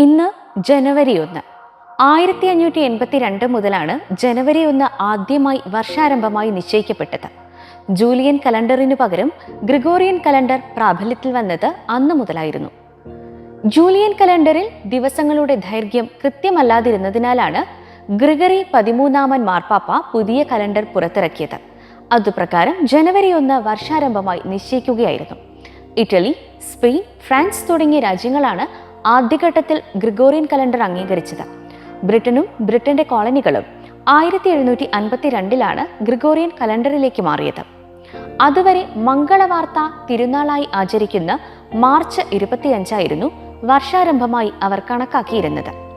ഇന്ന് ജനുവരി ഒന്ന്. ആയിരത്തി അഞ്ഞൂറ്റി എൺപത്തി രണ്ട് മുതലാണ് ജനുവരി ഒന്ന് ആദ്യമായി വർഷാരംഭമായി നിശ്ചയിക്കപ്പെട്ടത്. ജൂലിയൻ കലണ്ടറിനു പകരം ഗ്രിഗോറിയൻ കലണ്ടർ പ്രാബല്യത്തിൽ വന്നത് അന്ന് മുതലായിരുന്നു. ജൂലിയൻ കലണ്ടറിൽ ദിവസങ്ങളുടെ ദൈർഘ്യം കൃത്യമല്ലാതിരുന്നതിനാലാണ് ഗ്രിഗറി പതിമൂന്നാമൻ മാർപ്പാപ്പ പുതിയ കലണ്ടർ പുറത്തിറക്കിയത്. അതുപ്രകാരം ജനുവരി ഒന്ന് വർഷാരംഭമായി നിശ്ചയിക്കുകയായിരുന്നു. ഇറ്റലി സ്പെയിൻ ഫ്രാൻസ് തുടങ്ങിയ രാജ്യങ്ങളാണ് ആദ്യഘട്ടത്തിൽ ഗ്രിഗോറിയൻ കലണ്ടർ അംഗീകരിച്ചത്. ബ്രിട്ടനും ബ്രിട്ടന്റെ കോളനികളും ആയിരത്തി എഴുന്നൂറ്റി അൻപത്തിരണ്ടിലാണ് ഗ്രിഗോറിയൻ കലണ്ടറിലേക്ക് മാറിയത്. അതുവരെ മംഗളവാർത്ത തിരുനാളായി ആചരിക്കുന്ന മാർച്ച് ഇരുപത്തിയഞ്ചായിരുന്നു വർഷാരംഭമായി അവർ കണക്കാക്കിയിരുന്നത്.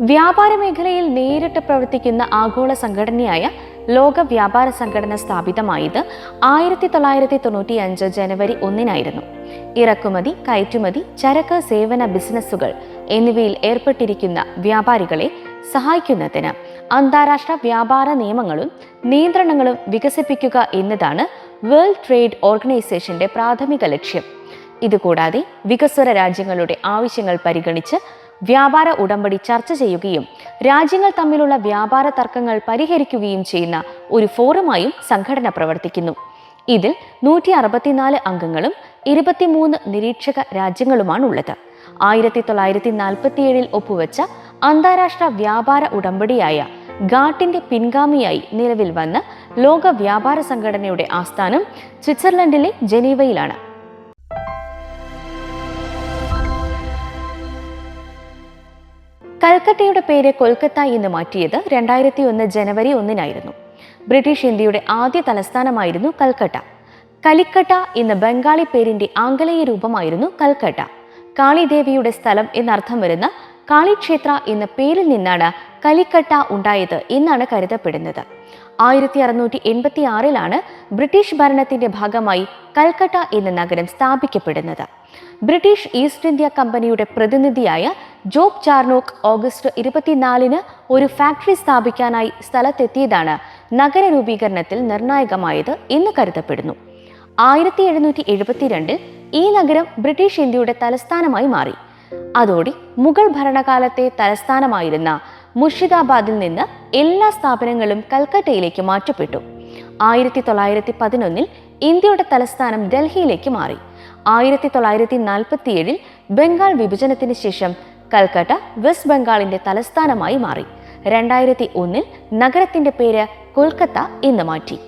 വ്യാപാര മേഖലയിൽ നേരിട്ട് പ്രവർത്തിക്കുന്ന ആഗോള സംഘടനയായ ലോക വ്യാപാര സംഘടന സ്ഥാപിതമായത് ആയിരത്തി തൊള്ളായിരത്തി തൊണ്ണൂറ്റി അഞ്ച് ജനുവരി ഒന്നിനായിരുന്നു. ഇറക്കുമതി കയറ്റുമതി ചരക്ക് സേവന ബിസിനസ്സുകൾ എന്നിവയിൽ ഏർപ്പെട്ടിരിക്കുന്ന വ്യാപാരികളെ സഹായിക്കുന്നതിന് അന്താരാഷ്ട്ര വ്യാപാര നിയമങ്ങളും നിയന്ത്രണങ്ങളും വികസിപ്പിക്കുക എന്നതാണ് വേൾഡ് ട്രേഡ് ഓർഗനൈസേഷന്റെ പ്രാഥമിക ലക്ഷ്യം. ഇതുകൂടാതെ വികസ്വര രാജ്യങ്ങളുടെ ആവശ്യങ്ങൾ പരിഗണിച്ച് വ്യാപാര ഉടമ്പടി ചർച്ച ചെയ്യുകയും രാജ്യങ്ങൾ തമ്മിലുള്ള വ്യാപാര തർക്കങ്ങൾ പരിഹരിക്കുകയും ചെയ്യുന്ന ഒരു ഫോറമായും സംഘടന പ്രവർത്തിക്കുന്നു. ഇതിൽ നൂറ്റി അറുപത്തിനാല് അംഗങ്ങളും ഇരുപത്തിമൂന്ന് നിരീക്ഷക രാജ്യങ്ങളുമാണുള്ളത്. ആയിരത്തി തൊള്ളായിരത്തി നാൽപ്പത്തിയേഴിൽ ഒപ്പുവെച്ച അന്താരാഷ്ട്ര വ്യാപാര ഉടമ്പടിയായ ഗാട്ടിന്റെ പിൻഗാമിയായി നിലവിൽ വന്ന ലോക വ്യാപാര സംഘടനയുടെ ആസ്ഥാനം സ്വിറ്റ്സർലൻഡിലെ ജനീവയിലാണ്. കൽക്കട്ടയുടെ പേര് കൊൽക്കത്ത എന്ന് മാറ്റിയത് രണ്ടായിരത്തി ഒന്ന് ജനുവരി ഒന്നിനായിരുന്നു. ബ്രിട്ടീഷ് ഇന്ത്യയുടെ ആദ്യ തലസ്ഥാനമായിരുന്നു കൽക്കട്ട. കലിക്കട്ട എന്ന ബംഗാളി പേരിന്റെ ആംഗലേയ രൂപമായിരുന്നു കൽക്കട്ട. കാളിദേവിയുടെ സ്ഥലം എന്നർത്ഥം വരുന്ന കാളിക്ഷേത്ര എന്ന പേരിൽ നിന്നാണ് കലിക്കട്ട ഉണ്ടായത് എന്നാണ് കരുതപ്പെടുന്നത്. ആയിരത്തി അറുന്നൂറ്റി എൺപത്തി ആറിലാണ് ബ്രിട്ടീഷ് ഭരണത്തിന്റെ ഭാഗമായി കൽക്കട്ട എന്ന നഗരം സ്ഥാപിക്കപ്പെടുന്നത്. ബ്രിട്ടീഷ് ഈസ്റ്റ് ഇന്ത്യ കമ്പനിയുടെ പ്രതിനിധിയായ ജോബ് ചാർനോക്ക് ഓഗസ്റ്റ് ഇരുപത്തിനാലിന് ഒരു ഫാക്ടറി സ്ഥാപിക്കാനായി സ്ഥലത്തെത്തിയതാണ് നഗര രൂപീകരണത്തിൽ നിർണായകമായത് എന്ന് കരുതപ്പെടുന്നു. ആയിരത്തി എഴുന്നൂറ്റി എഴുപത്തിരണ്ടിൽ ഈ നഗരം ബ്രിട്ടീഷ് ഇന്ത്യയുടെ തലസ്ഥാനമായി മാറി. അതോടെ മുഗൾ ഭരണകാലത്തെ തലസ്ഥാനമായിരുന്ന മുർഷിദാബാദിൽ നിന്ന് എല്ലാ സ്ഥാപനങ്ങളും കൽക്കട്ടയിലേക്ക് മാറ്റപ്പെട്ടു. ആയിരത്തി തൊള്ളായിരത്തി പതിനൊന്നിൽ ഇന്ത്യയുടെ തലസ്ഥാനം ഡൽഹിയിലേക്ക് മാറി. ആയിരത്തി തൊള്ളായിരത്തി നാൽപ്പത്തിയേഴിൽ ബംഗാൾ വിഭജനത്തിന് ശേഷം കൽക്കട്ട വെസ്റ്റ് ബംഗാളിന്റെ തലസ്ഥാനമായി മാറി. രണ്ടായിരത്തി ഒന്നിൽ നഗരത്തിന്റെ പേര് കൊൽക്കത്ത എന്ന് മാറ്റി.